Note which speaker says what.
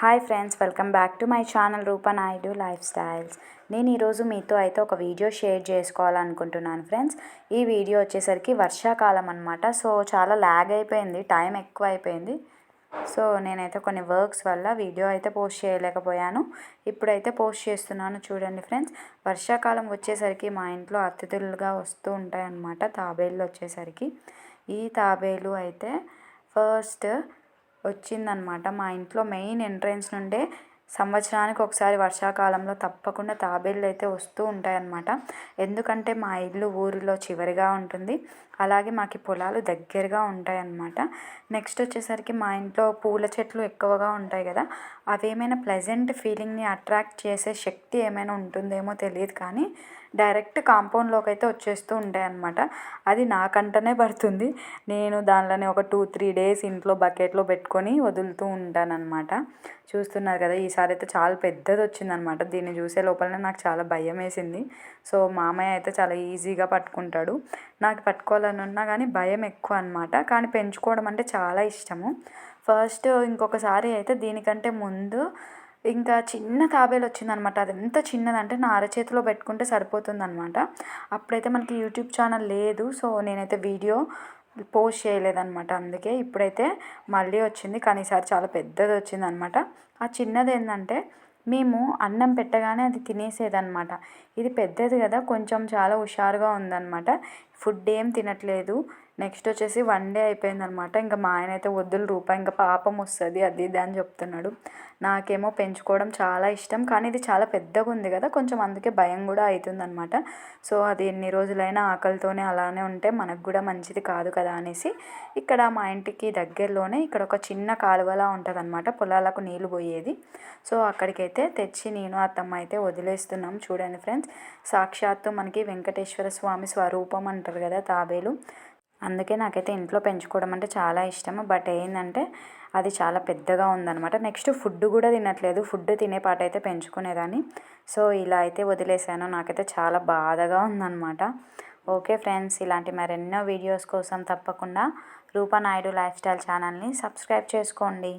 Speaker 1: Hi friends welcome back to my channel Rupa Naidu lifestyles. నేను ఈరోజు మీతో అయితే ఒక వీడియో షేర్ చేసుకోవాలనుకుంటున్నాను ఫ్రెండ్స్. ఈ వీడియో వచ్చేసరికి వర్షాకాలం అనమాట సో చాలా ల్యాగ్ అయిపోయింది టైం ఎక్కువ అయిపోయింది. సో నేనైతే కొన్ని వర్క్స్ వల్ల వీడియో అయితే పోస్ట్ చేయలేకపోయాను. ఇప్పుడైతే పోస్ట్ చేస్తున్నాను చూడండి ఫ్రెండ్స్. వర్షాకాలం వచ్చేసరికి మా ఇంట్లో అతిథులుగా వస్తూ ఉంటాయి అన్నమాట తాబేళ్ళు వచ్చేసరికి. ఈ తాబేలు అయితే ఫస్ట్ వచ్చిందనమాట మా ఇంట్లో మెయిన్ ఎంట్రెన్స్ నుండే సంవత్సరానికి ఒకసారి వర్షాకాలంలో తప్పకుండా తాబేళ్ళు అయితే వస్తూ ఉంటాయన్నమాట. ఎందుకంటే మా ఇల్లు ఊరిలో చివరిగా ఉంటుంది. అలాగే మాకు పొలాలు దగ్గరగా ఉంటాయన్నమాట. నెక్స్ట్ వచ్చేసరికి మా ఇంట్లో పూల చెట్లు ఎక్కువగా ఉంటాయి కదా అవి ఏమైనా ప్లెజెంట్ ఫీలింగ్ని అట్రాక్ట్ చేసే శక్తి ఏమైనా ఉంటుందేమో తెలియదు కానీ డైరెక్ట్ కాంపౌండ్లోకి అయితే వచ్చేస్తూ ఉంటాయి అన్నమాట. అది నాకంటనే పడుతుంది. నేను దానిలోనే ఒక టూ త్రీ డేస్ ఇంట్లో బకెట్లో పెట్టుకొని వదులుతూ ఉంటాను అనమాట చూస్తున్నారు కదా ఈసారి అయితే చాలా పెద్దది వచ్చిందనమాట దీన్ని చూసే లోపలనే నాకు చాలా భయం వేసింది. సో మామయ్య అయితే చాలా ఈజీగా పట్టుకుంటాడు. నాకు పట్టుకోవాలని ఉన్నా కానీ భయం ఎక్కువ అనమాట కానీ పెంచుకోవడం అంటే చాలా ఇష్టము. ఫస్ట్ ఇంకొకసారి అయితే దీనికంటే ముందు ఇంకా చిన్న తాబేలు వచ్చిందనమాట. అది ఎంత చిన్నదంటే నా అరచేతిలో పెట్టుకుంటే సరిపోతుందనమాట. అప్పుడైతే మనకి యూట్యూబ్ ఛానల్ లేదు. సో నేనైతే వీడియో పోస్ట్ చేయలేదన్నమాట అందుకే ఇప్పుడైతే మళ్ళీ వచ్చింది. కానీ ఈసారి చాలా పెద్దది వచ్చిందనమాట. ఆ చిన్నది ఏంటంటే మేము అన్నం పెట్టగానే అది తినేసేదన్నమాట ఇది పెద్దది కదా కొంచెం చాలా హుషారుగా ఉందన్నమాట ఫుడ్ ఏం తినట్లేదు. నెక్స్ట్ వచ్చేసి వన్ డే అయిపోయిందనమాట. ఇంకా మా ఆయన అయితే వద్దులు రూపాయి ఇంకా పాపం వస్తుంది అది ఇది అని చెప్తున్నాడు. నాకేమో పెంచుకోవడం చాలా ఇష్టం కానీ ఇది చాలా పెద్దగా ఉంది కదా కొంచెం అందుకే భయం కూడా అవుతుందనమాట సో అది ఎన్ని రోజులైనా ఆకలితోనే అలానే ఉంటే మనకు కూడా మంచిది కాదు కదా అనేసి ఇక్కడ మా ఇంటికి దగ్గరలోనే ఇక్కడ ఒక చిన్న కాలువలా ఉంటుంది అనమాట పొలాలకు నీళ్ళు పోయేది. సో అక్కడికైతే తెచ్చి నేను అత్తమ్మ అయితే వదిలేస్తున్నాం. చూడండి ఫ్రెండ్స్ సాక్షాత్తు మనకి వెంకటేశ్వర స్వామి స్వరూపం అంటారు. కదా తాబేలు. అందుకే నాకైతే ఇంట్లో పెంచుకోవడం అంటే చాలా ఇష్టం. బట్ ఏంటంటే అది చాలా పెద్దగా ఉందన్నమాట. నెక్స్ట్ ఫుడ్ కూడా తినట్లేదు. ఫుడ్ తినే పాట అయితే పెంచుకునేదాన్ని. సో ఇలా అయితే వదిలేసాను. నాకైతే చాలా బాధగా ఉందన్నమాట. ఓకే ఫ్రెండ్స్ ఇలాంటి మరెన్నో వీడియోస్ కోసం తప్పకుండా రూపానాయుడు లైఫ్ స్టైల్ ఛానల్ని సబ్స్క్రైబ్ చేసుకోండి.